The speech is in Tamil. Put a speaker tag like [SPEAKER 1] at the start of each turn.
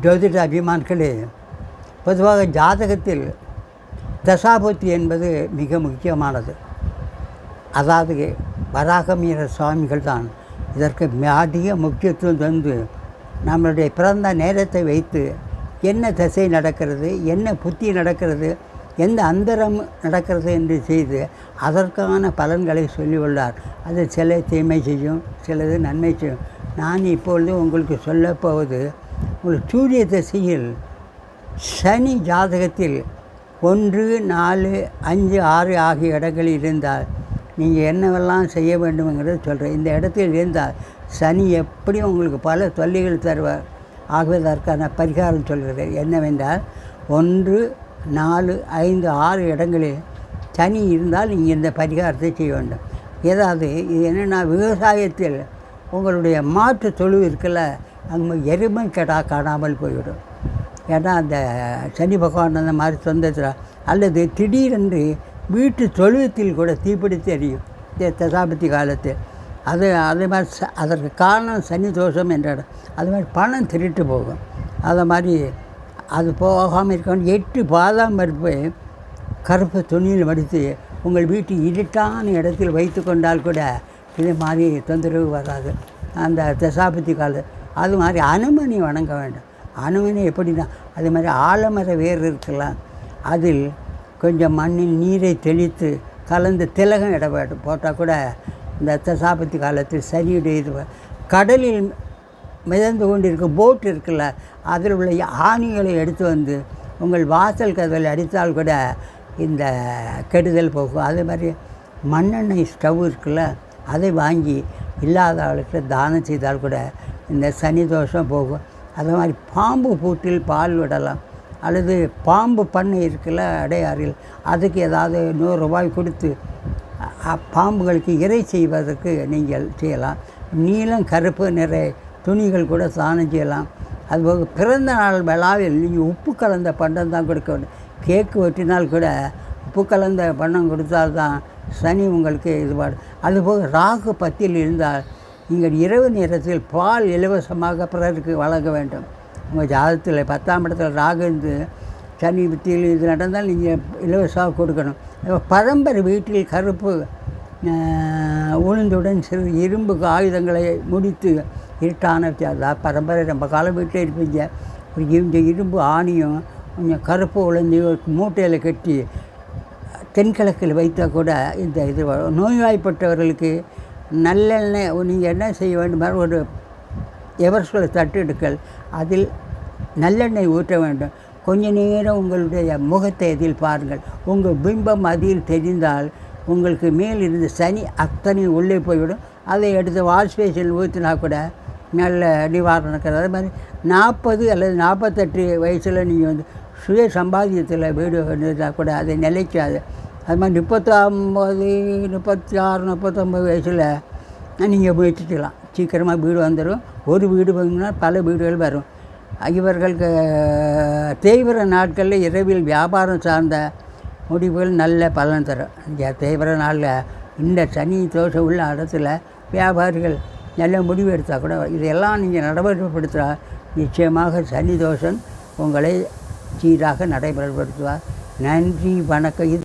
[SPEAKER 1] ஜோதிட அபிமான்களே பொதுவாக ஜாதகத்தில் தசாபுத்தி என்பது மிக முக்கியமானது. அதாவது வராகமீர சுவாமிகள் தான் இதற்கு அதிக முக்கியத்துவம் தந்து நம்மளுடைய பிறந்த நேரத்தை வைத்து என்ன தசை நடக்கிறது என்ன புத்தி நடக்கிறது எந்த அந்தரம் நடக்கிறது என்று செய்து அதற்கான பலன்களை சொல்லியுள்ளார். அது சில தீமை செய்யும் சிலது நன்மை செய்யும். நான் இப்பொழுது உங்களுக்கு சொல்லப்போவது ஒரு சூரிய திசையில் சனி ஜாதகத்தில் ஒன்று நாலு அஞ்சு ஆறு ஆகிய இடங்களில் இருந்தால் நீங்கள் என்னவெல்லாம் செய்ய வேண்டும்ங்கிறத சொல்கிறேன். இந்த இடத்தில் இருந்தால் சனி எப்படியும் உங்களுக்கு பல தொல்லைகள் தருவார். ஆகுவதற்கான பரிகாரம் சொல்கிறேன் என்னவென்றால் ஒன்று நாலு ஐந்து ஆறு இடங்களில் சனி இருந்தால் நீங்கள் இந்த பரிகாரத்தை செய்ய வேண்டும். ஏதாவது இது என்னென்னா விவசாயத்தில் உங்களுடைய மாற்று தொழு இருக்குல்ல அங்கே எருமை கெடா காணாமல் போய்விடும். ஏன்னா அந்த சனி பகவான் அந்த மாதிரி சொந்தத்தில் அல்லது திடீரென்று வீட்டு தொழுவத்தில் கூட தீப்பிடித்து எரியும். தசாபதி தசாபத்தி காலத்தில் அது அதே மாதிரி ச அதற்கு காரணம் சனி தோஷம் என்ற இடம். அது மாதிரி பணம் திருட்டு போகும். அதை மாதிரி அது போகாமல் இருக்கணும் எட்டு பாதாம் பருப்பு கருப்பு துணியில் மடித்து உங்கள் வீட்டு இருட்டான இடத்தில் வைத்து கொண்டால் கூட இது மாதிரி தொந்தரவு வராது. அந்த தசாபத்தி காலம் அது மாதிரி அனுமனி வணங்க வேண்டும். அனுமனி எப்படின்னா அது மாதிரி ஆலமர வேர் இருக்கலாம் அதில் கொஞ்சம் மண்ணில் நீரை தெளித்து கலந்து திலகம் இட வேண்டும். போட்டால் கூட இந்த தசாபத்தி காலத்தில் சனியுடைய இது கடலில் மிதந்து கொண்டிருக்கும் போட் இருக்குல்ல அதில் உள்ள ஆணிகளை எடுத்து வந்து உங்கள் வாசல் கதவில் அடித்தால் கூட இந்த கெடுதல் போகும். அதே மாதிரி மண்ணெண்ணெய் ஸ்டவ் இருக்குல்ல அதை வாங்கி இல்லாத ஆளுக்கு தானம் செய்தால் கூட இந்த சனி தோஷம் போகும். அதே மாதிரி பாம்பு பூட்டில் பால் விடலாம். அல்லது பாம்பு பண்ணை இருக்குல்ல அடையாறில் அதுக்கு ஏதாவது நூறு ரூபாய் கொடுத்து பாம்புகளுக்கு இறை செய்வதற்கு நீங்கள் செய்யலாம். நீலம் கருப்பு நிற துணிகள் கூட தானம் செய்யலாம். அதுபோக பிறந்த நாள் விழாவில் நீங்கள் உப்பு கலந்த பண்டம் தான் கொடுக்க வேண்டும். கேக்கு வெட்டினால் கூட உப்பு கலந்த பண்டம் கொடுத்தால்தான் சனி உங்களுக்கு இதுபாடு அதுபோக ராகு பத்தியில் இருந்தால் நீங்கள் இரவு நேரத்தில் பால் இலவசமாக பிறருக்கு வழங்க வேண்டும். உங்கள் ஜாதகத்தில் பத்தாம் இடத்துல ராகு இருந்து சனி வித்தியில் இது நடந்தால் நீங்கள் இலவசமாக கொடுக்கணும். பரம்பரை வீட்டில் கருப்பு உளுந்துடன் சிறு இரும்பு ஆயுதங்களை முடித்து இருட்டான அதாவது பரம்பரை ரொம்ப காலம் வீட்டில் இருப்பீங்க. ஒரு இந்த இரும்பு ஆணியும் கொஞ்சம் கருப்பு உளுந்து மூட்டையில் கட்டி தென்கிழக்கில் வைத்தால் கூட இந்த இது நோய்வாய்ப்பட்டவர்களுக்கு நல்லெண்ணெய் நீங்கள் என்ன செய்ய வேண்டும் ஒரு எவர்ஸ்களை தட்டு எடுக்கல் அதில் நல்லெண்ணெய் ஊற்ற வேண்டும். கொஞ்ச நேரம் உங்களுடைய முகத்தை அதில் பாருங்கள். உங்கள் பிம்பம் அதில் தெரிந்தால் உங்களுக்கு மேல் இருந்த சனி அத்தனை உள்ளே போய்விடும். அதை எடுத்து வாஷ் பேஷன் ஊற்றினா கூட நல்ல நிவாரணம் இருக்கிறது அதே மாதிரி நாற்பது அல்லது நாற்பத்தெட்டு வயசில் நீங்கள் வந்து சுய சம்பாதியத்தில் வீடு இருந்தால் கூட அதை நிலைக்காது. அது மாதிரி முப்பத்தொம்பது முப்பத்தி ஆறு முப்பத்தொம்பது வயசில் நீங்கள் முயற்சிக்கலாம். சீக்கிரமாக வீடு வந்துடும் ஒரு வீடு வாங்கினா பல வீடுகள் வரும். இவர்களுக்கு தீவிர நாட்களில் இரவில் வியாபாரம் சார்ந்த முடிவுகள் நல்ல பலன் தரும். இந்த நாளில் இந்த சனி தோஷம் உள்ள இடத்துல வியாபாரிகள் நல்ல முடிவு எடுத்தால் கூட இதையெல்லாம் நீங்கள் நடைமுறைப்படுத்துகிறா நிச்சயமாக சனி தோஷம் உங்களை சீராக நடைமுறைப்படுத்துவார். நன்றி வணக்கம். இது